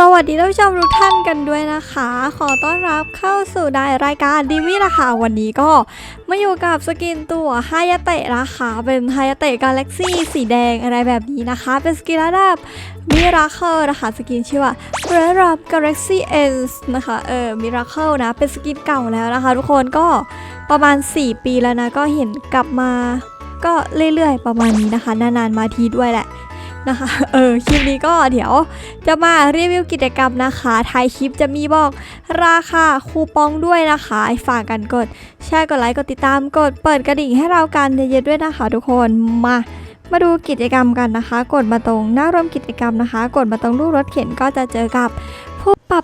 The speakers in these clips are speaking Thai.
สวัสดีท่านผู้ชมทุกท่านกันด้วยนะคะ ขอต้อนรับเข้าสู่ในรายการดีวี่นะคะ วันนี้ก็มาอยู่กับสกินตัวฮายาเตะนะคะ เป็นฮายาเตะกาแล็กซี่สีแดงอะไรแบบนี้นะคะ เป็นสกินระดับมิราเคิลนะคะ สกินชื่อว่าระดับ Galaxy Ends นะคะเออมิราเคิลนะเป็นสกินเก่าแล้วนะคะ ทุกคนก็ประมาณ 4 ปีแล้วนะก็เห็นกลับมา ก็เรื่อยๆประมาณนี้นะคะ นานๆมาทีด้วยแหละนะคะ เออ คลิปนี้ก็เดี๋ยวจะมารีวิวกิจกรรมนะคะท้ายคลิปจะมีบอกราคาคูปองด้วยนะคะ ฝากกันกดแชร์กดไลค์กดติดตามกดเปิดกระดิ่งให้เรากันเยอะๆด้วยนะคะ ทุกคนมา มาดูกิจกรรมกันนะคะ กดมาตรงหน้าร่วมกิจกรรมนะคะ กดมาตรงรูปรถเข็นก็จะเจอกับผู้ปรับ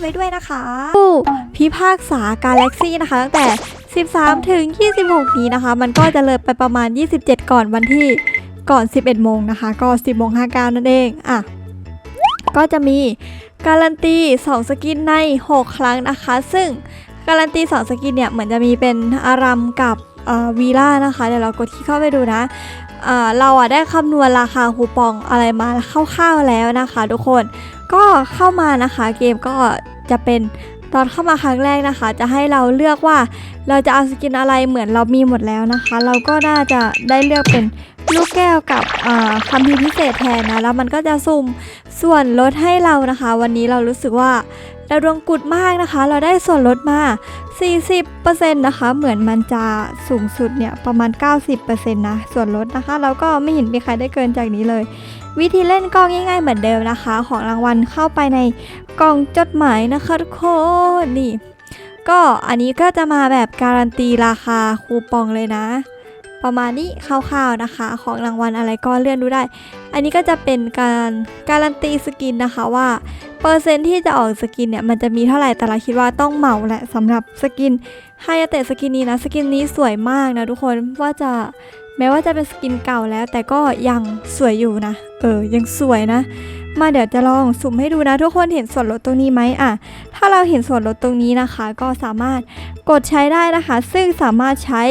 ไว้ด้วยนะคะผู้พิพากษากาแล็กซี่นะคะตั้งแต่ 13 ถึง 26 นี้นะคะ มันก็จะเลยไปประมาณ 27 ก่อนวันที่ก่อน 11 โมงนะคะ ก็ 10โมง59 นั่นเองอะก็จะมีการันตี 2 สกินใน 6 ครั้งนะคะ ซึ่งการันตี 2 สกินเนี่ยเหมือนจะมีเป็นอารัมกับวีล่านะคะ เดี๋ยวเรากดที่เข้าไปดูนะเราอะได้คำนวณราคาคูปองอะไรมาคร่าวๆแล้วนะคะ ทุกคนก็เข้ามานะคะเกมก็ จะเป็นตอนเข้ามาครั้งแรกนะคะ จะให้เราเลือกว่าเราจะเอาสกินอะไรเหมือนเรามีหมดแล้วนะคะ เราก็น่าจะได้เลือกเป็นลูกแก้วกับคำพีร์พิเศษแทนนะแล้วมันก็จะสุ่มส่วนลดให้เรานะคะ วันนี้เรารู้สึกว่าเราดวงกุดมากนะคะ เราได้ส่วนลดมา 40%นะคะ เหมือนมันจะสูงสุดเนี่ยประมาณ 90%นะส่วนลดนะคะแล้วก็ไม่เห็นมีใครได้เกินจากนี้เลย วิธีเล่นก็ง่ายๆเหมือนเดิมนะคะ ของรางวัลเข้าไปในกล่องจดหมายนะคะทุกคนนี่ก็อันนี้ก็จะมาแบบการันตีราคาคูปองเลยนะ ประมาณนี้คร่าวๆนะคะ ของรางวัลอะไรก็เลื่อนดูได้ อันนี้ก็จะเป็นการการันตีสกินนะคะว่าเปอร์เซ็นที่จะออกสกินเนี่ยมันจะมีเท่าไหร่แต่เราคิดว่าต้องเหมาแหละสำหรับสกินไฮยาเตะสกินนี้นะสกินนี้สวยมากนะทุกคนว่าจะ แม้ว่าจะเป็นสกินเก่าแล้ว แต่ก็ยังสวยอยู่นะ เออ ยังสวยนะ มาเดี๋ยวจะลองสุ่มให้ดูนะ ทุกคนเห็นส่วนลดตรงนี้ไหมอะ ถ้าเราเห็นส่วนลดตรงนี้นะคะ ก็สามารถกดใช้ได้นะคะ ซึ่งสามารถใช้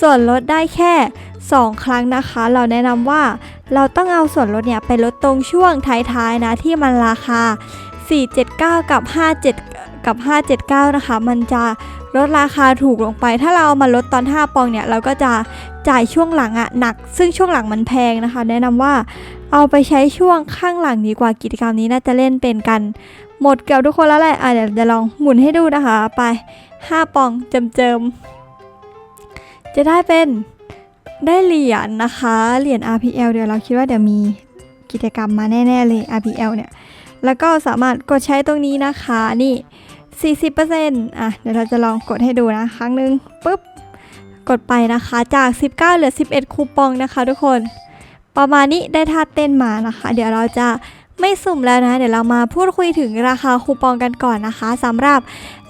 ส่วนลดได้แค่ 2 ครั้งนะคะ เราแนะนำว่าเราต้องเอาส่วนลดเนี่ยไปลดตรงช่วงท้ายๆนะที่มันราคา 479 กับ 57 กับ 579 นะคะ มันจะ ลดราคาถูกลงไป ถ้าเราเอามาลดตอน 5 ปองเนี่ย เราก็จะจ่ายช่วงหลังอะหนัก ซึ่งช่วงหลังมันแพงนะคะ แนะนำว่าเอาไปใช้ช่วงข้างหลังดีกว่ากิจกรรมนี้น่าจะเล่นเป็นกัน หมดเกือบทุกคนแล้วแหละอะเดี๋ยวจะลองหมุนให้ดูนะคะ ไป 5 ปองเจิมๆจะได้เป็นได้เหรียญนะคะ เหรียญ RPL เดี๋ยวเราคิดว่าเดี๋ยวมีกิจกรรมมาแน่ ๆ เลย RPL เนี่ย แล้วก็สามารถกดใช้ตรงนี้นะคะ นี่ 40%อะเดี๋ยวเราจะลองกดให้ดูนะ ครั้งหนึ่งปุ๊บ กดไปนะคะจาก 19 เหลือ 11 คูปองนะคะ ทุกคน ประมาณนี้ได้ท่าเต้นมานะคะ เดี๋ยวเราจะไม่สุ่มแล้วนะ เดี๋ยวเรามาพูดคุยถึงราคาคูปองกันก่อนนะคะสำหรับ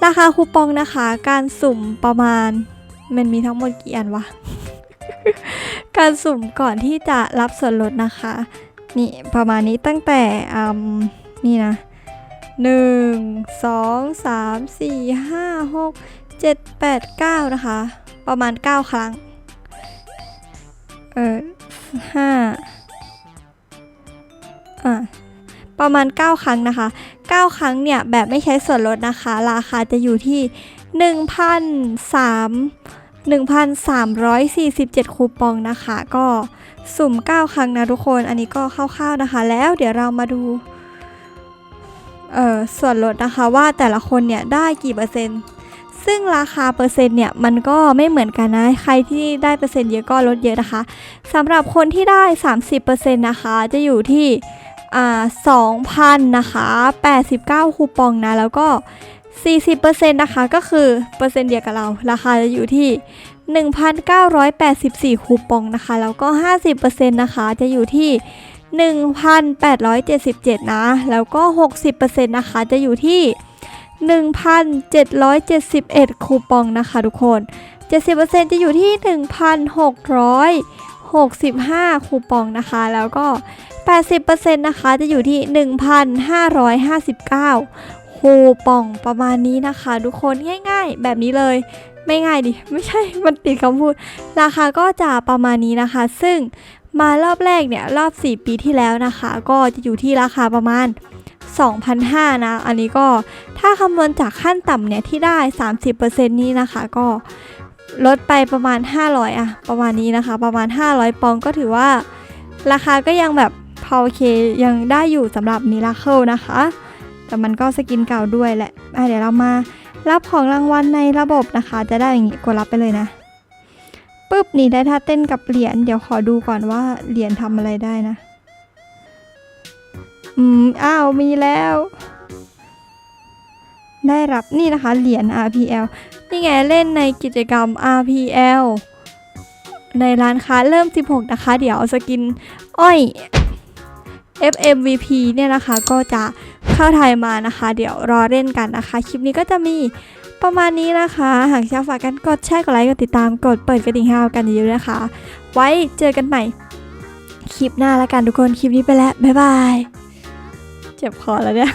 ราคาคูปองนะคะ การสุ่มประมาณมันมีทั้งหมดกี่อันวะการสุ่มก่อนที่จะรับส่วนลดนะคะ นี่ประมาณนี้ตั้งแต่อืมนี่นะ หนึ่งสองสามสี่ห้าหกเจ็ดแปดเก้านะคะ ประมาณเก้าครั้ง เออห้าอะประมาณ 9 ครั้งนะคะ 9 ครั้งเนี่ย แบบไม่ใช้ส่วนลดนะคะ ราคาจะอยู่ที่1,300 1,347 คูปองนะคะ ก็สุ่ม 9 ครั้งนะทุกคน อันนี้ก็คร่าวๆนะคะ แล้วเดี๋ยวเรามาดู ส่วนลดนะคะว่าแต่ละคนเนี่ยได้กี่เปอร์เซ็นต์ ซึ่งราคาเปอร์เซ็นต์เนี่ยมันก็ไม่เหมือนกันนะ ใครที่ได้เปอร์เซ็นต์เยอะก็ลดเยอะนะคะ สำหรับคนที่ได้ 30%นะคะ จะอยู่ที่อ่า2,000นะคะ89 คูปองนะ แล้วก็ 40%นะคะ ก็คือเปอร์เซ็นต์เดียวกับเรา ราคาจะอยู่ที่ 1,984 คูปองนะคะ แล้วก็ 50%นะคะ จะอยู่ที่ 1,877 นะ แล้วก็ 60%นะคะจะอยู่ที่ 1,771 คูปองนะคะทุกคน 70%จะอยู่ที่ 1,665 คูปองนะคะ แล้วก็ 80%นะคะจะอยู่ที่ 1,559 คูปองประมาณนี้นะคะ ทุกคนง่ายๆ แบบนี้เลยไม่ง่ายดิ ไม่ใช่ มันติดคำพูด ราคาก็จะประมาณนี้นะคะ ซึ่ง มารอบแรกเนี่ยรอบ 4 ปีที่แล้วนะคะ ก็จะอยู่ที่ราคาประมาณ2,500นะ อันนี้ก็ถ้าคำนวณจากขั้นต่ำเนี่ยที่ได้ 30%นี้นะคะ ก็ลดไปประมาณ 500อะประมาณนี้นะคะ ประมาณ 500 ปองก็ถือว่า ราคาก็ยังแบบพอโอเคยังได้อยู่สำหรับมิราเคิลนะคะ แต่มันก็สกินเก่าด้วยแหละะเดี๋ยวเรามารับของรางวัลในระบบนะคะ จะได้อย่างงี้กดรับไปเลยนะ ปุ๊บนี่ได้ท่าเต้นกับเหรียญเดี๋ยวขอดูก่อนว่าเหรียญทำอะไรได้นะ อืม อ้าว มีแล้ว ได้รับนี่นะคะเหรียญ RPL นี่ไงเล่นในกิจกรรม RPL ในร้านค้าเริ่ม 16 นะคะ เดี๋ยวสกิน อ้อย FMVP เนี่ยนะคะก็จะ ข้าไทยมานะคะ เดี๋ยวรอเล่นกันนะคะ คลิปนี้ก็จะมีประมาณนี้นะคะ หากชอบฝากกันกดแชร์กดไลค์กดติดตามกดเปิดกระดิ่งให้เรากันเยอะๆนะคะ ไว้เจอกันใหม่คลิปหน้าละกันทุกคนคลิปนี้ไปแล้วบ๊ายบาย เจ็บคอแล้วเนี่ย